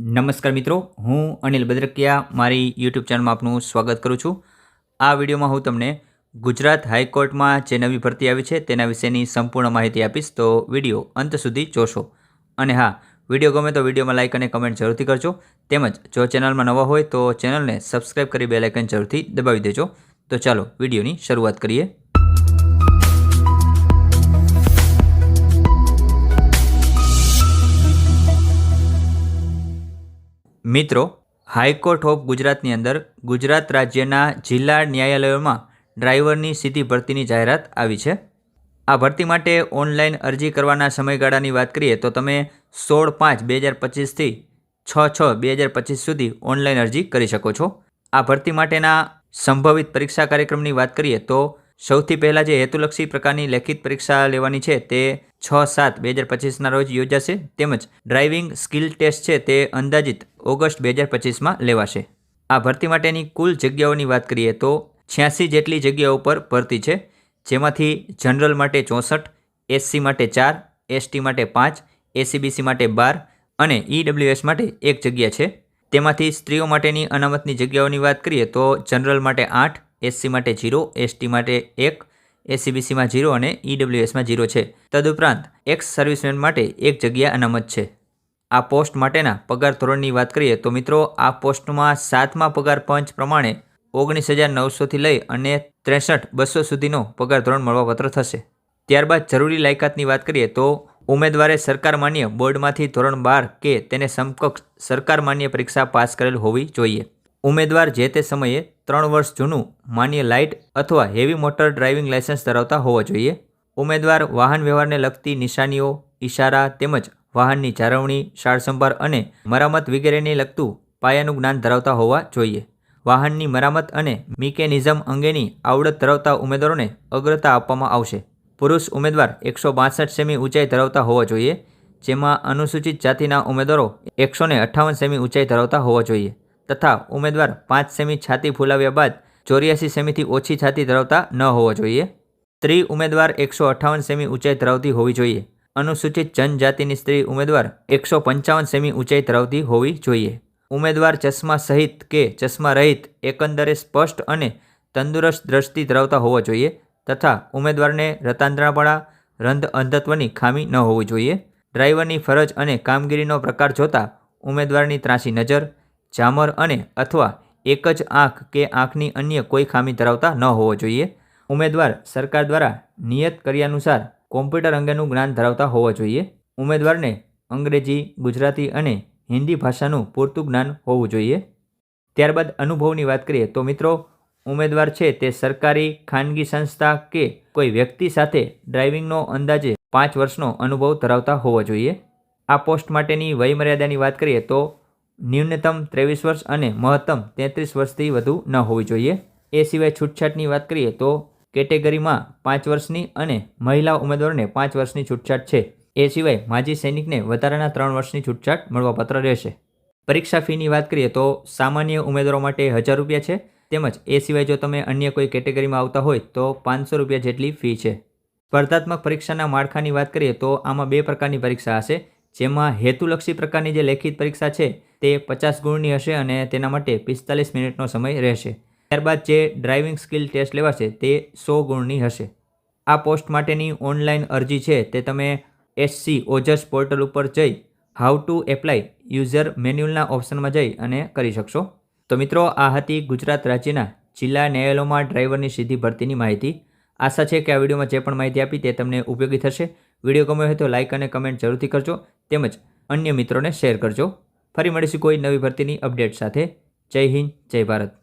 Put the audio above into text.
નમસ્કાર મિત્રો, હું અનિલ બદ્રકિયા, મારી યુટ્યુબ ચેનલમાં આપનું સ્વાગત કરું છું. આ વિડીયોમાં હું તમને ગુજરાત હાઈકોર્ટમાં જે નવી ભરતી આવી છે તેના વિશેની સંપૂર્ણ માહિતી આપીશ, તો વીડિયો અંત સુધી જોશો. અને હા, વીડિયો ગમે તો વિડીયોમાં લાઇક અને કમેન્ટ જરૂરથી કરજો. તેમજ જો ચેનલમાં નવા હોય તો ચેનલને સબસ્ક્રાઈબ કરી બે લાઇકન જરૂરથી દબાવી દેજો. તો ચાલો વિડીયોની શરૂઆત કરીએ. મિત્રો, હાઈકોર્ટ ઓફ ગુજરાતની અંદર ગુજરાત રાજ્યના જિલ્લા ન્યાયાલયોમાં ડ્રાઈવરની સીધી ભરતીની જાહેરાત આવી છે. આ ભરતી માટે ઓનલાઈન અરજી કરવાના સમયગાળાની વાત કરીએ તો તમે સોળ પાંચ બે હજાર પચીસથી છ છ બે હજાર પચીસ સુધી ઓનલાઈન અરજી કરી શકો છો. આ ભરતી માટેના સંભવિત પરીક્ષા કાર્યક્રમની વાત કરીએ તો સૌથી પહેલાં જે હેતુલક્ષી પ્રકારની લેખિત પરીક્ષા લેવાની છે તે છ સાત બે હજાર પચીસના રોજ યોજાશે. તેમજ ડ્રાઇવિંગ સ્કિલ ટેસ્ટ છે તે અંદાજિત ઓગસ્ટ બે હજાર પચીસમાં લેવાશે. આ ભરતી માટેની કુલ જગ્યાઓની વાત કરીએ તો છ્યાસી જેટલી જગ્યાઓ પર ભરતી છે, જેમાંથી જનરલ માટે ચોસઠ, એસસી માટે ચાર, એસટી માટે પાંચ, એસીબીસી માટે બાર અને ઈડબ્લ્યુએસ માટે એક જગ્યા છે. તેમાંથી સ્ત્રીઓ માટેની અનામતની જગ્યાઓની વાત કરીએ તો જનરલ માટે આઠ, એસસી માટે જીરો, એસટી માટે એક, એસીબીસીમાં જીરો અને ઈડબ્લ્યુએસમાં જીરો છે. તદુપરાંત એક્સ સર્વિસમેન માટે એક જગ્યા અનામત છે. આ પોસ્ટ માટેના પગાર ધોરણની વાત કરીએ તો મિત્રો, આ પોસ્ટમાં સાતમા પગાર પંચ પ્રમાણે ઓગણીસ હજાર નવસોથી લઈ અને ત્રેસઠ બસો સુધીનો પગાર ધોરણ મળવાપત્ર થશે. ત્યારબાદ જરૂરી લાયકાતની વાત કરીએ તો ઉમેદવારે સરકાર માન્ય બોર્ડમાંથી ધોરણ બાર કે તેને સમકક્ષ સરકાર માન્ય પરીક્ષા પાસ કરેલ હોવી જોઈએ. ઉમેદવાર જે તે સમયે ત્રણ વર્ષ જૂનું માન્ય લાઇટ અથવા હેવી મોટર ડ્રાઇવિંગ લાયસન્સ ધરાવતા હોવા જોઈએ. ઉમેદવાર વાહન વ્યવહારને લગતી નિશાનીઓ, ઇશારા તેમજ વાહનની જાળવણી સારસંભાળ અને મરામત વગેરેને લગતું પાયાનું જ્ઞાન ધરાવતા હોવા જોઈએ. વાહનની મરામત અને મિકેનિઝમ અંગેની આવડત ધરાવતા ઉમેદવારોને અગ્રતા આપવામાં આવશે. પુરુષ ઉમેદવાર એકસો બાસઠ સેમી ઊંચાઈ ધરાવતા હોવા જોઈએ, જેમાં અનુસૂચિત જાતિના ઉમેદવારો એકસો ને અઠ્ઠાવન સેમી ઊંચાઈ ધરાવતા હોવા જોઈએ તથા ઉમેદવાર પાંચ સેમી છાતી ફૂલાવ્યા બાદ ચોર્યાસી સેમીથી ઓછી છાતી ધરાવતા ન હોવા જોઈએ. સ્ત્રી ઉમેદવાર એકસો અઠ્ઠાવન સેમી ઊંચાઈ ધરાવતી હોવી જોઈએ. અનુસૂચિત જનજાતિની સ્ત્રી ઉમેદવાર એકસો પંચાવન સેમી ઊંચાઈ ધરાવતી હોવી જોઈએ. ઉમેદવાર ચશ્મા સહિત કે ચશ્મા રહિત એકંદરે સ્પષ્ટ અને તંદુરસ્ત દ્રષ્ટિ ધરાવતા હોવા જોઈએ તથા ઉમેદવારને રતાંતરણાપણા રંધ અંધત્વની ખામી ન હોવી જોઈએ. ડ્રાઈવરની ફરજ અને કામગીરીનો પ્રકાર જોતા ઉમેદવારની ત્રાસી નજર ઝામર અને અથવા એક જ આંખ કે આંખની અન્ય કોઈ ખામી ધરાવતા ન હોવો જોઈએ. ઉમેદવાર સરકાર દ્વારા નિયત કર્યાનુસાર કોમ્પ્યુટર અંગેનું જ્ઞાન ધરાવતા હોવા જોઈએ. ઉમેદવારને અંગ્રેજી, ગુજરાતી અને હિન્દી ભાષાનું પૂરતું જ્ઞાન હોવું જોઈએ. ત્યારબાદ અનુભવની વાત કરીએ તો મિત્રો, ઉમેદવાર છે તે સરકારી, ખાનગી સંસ્થા કે કોઈ વ્યક્તિ સાથે ડ્રાઇવિંગનો અંદાજે પાંચ વર્ષનો અનુભવ ધરાવતા હોવો જોઈએ. આ પોસ્ટ માટેની વયમર્યાદાની વાત કરીએ તો ન્યૂનતમ ત્રેવીસ વર્ષ અને મહત્તમ તેત્રીસ વર્ષથી વધુ ન હોવી જોઈએ. એ સિવાય છૂટછાટની વાત કરીએ તો કેટેગરીમાં પાંચ વર્ષની અને મહિલા ઉમેદવારોને પાંચ વર્ષની છૂટછાટ છે. એ સિવાય માજી સૈનિકને વધારાના ત્રણ વર્ષની છૂટછાટ મળવાપાત્ર રહેશે. પરીક્ષા ફીની વાત કરીએ તો સામાન્ય ઉમેદવારો માટે હજાર રૂપિયા છે. તેમજ એ સિવાય જો તમે અન્ય કોઈ કેટેગરીમાં આવતા હોય તો પાંચસો રૂપિયા જેટલી ફી છે. સ્પર્ધાત્મક પરીક્ષાના માળખાની વાત કરીએ તો આમાં બે પ્રકારની પરીક્ષા હશે. જેમાં હેતુલક્ષી પ્રકારની જે લેખિત પરીક્ષા છે તે પચાસ ગુણની હશે અને તેના માટે પિસ્તાલીસ મિનિટનો સમય રહેશે. ત્યારબાદ જે ડ્રાઇવિંગ સ્કિલ ટેસ્ટ લેવાશે તે સો ગુણની હશે. આ પોસ્ટ માટેની ઓનલાઈન અરજી છે તે તમે એસસી ઓજસ પોર્ટલ ઉપર જઈ હાઉ ટુ એપ્લાય યુઝર મેન્યુઅલના ઓપ્શનમાં જઈ અને કરી શકશો. તો મિત્રો, આ હતી ગુજરાત રાજ્યના જિલ્લા ન્યાયાલયોમાં ડ્રાઈવરની સીધી ભરતીની માહિતી. આશા છે કે આ વિડીયોમાં જે પણ માહિતી આપી તે તમને ઉપયોગી થશે. વીડિયો ગમ્યો હોય તો લાઇક અને કમેન્ટ જરૂરથી કરજો, તેમજ અન્ય મિત્રોને શેર કરજો. ફરી મળીશું કોઈ નવી ભરતીની અપડેટ સાથે. જય હિન્દ, જય ભારત.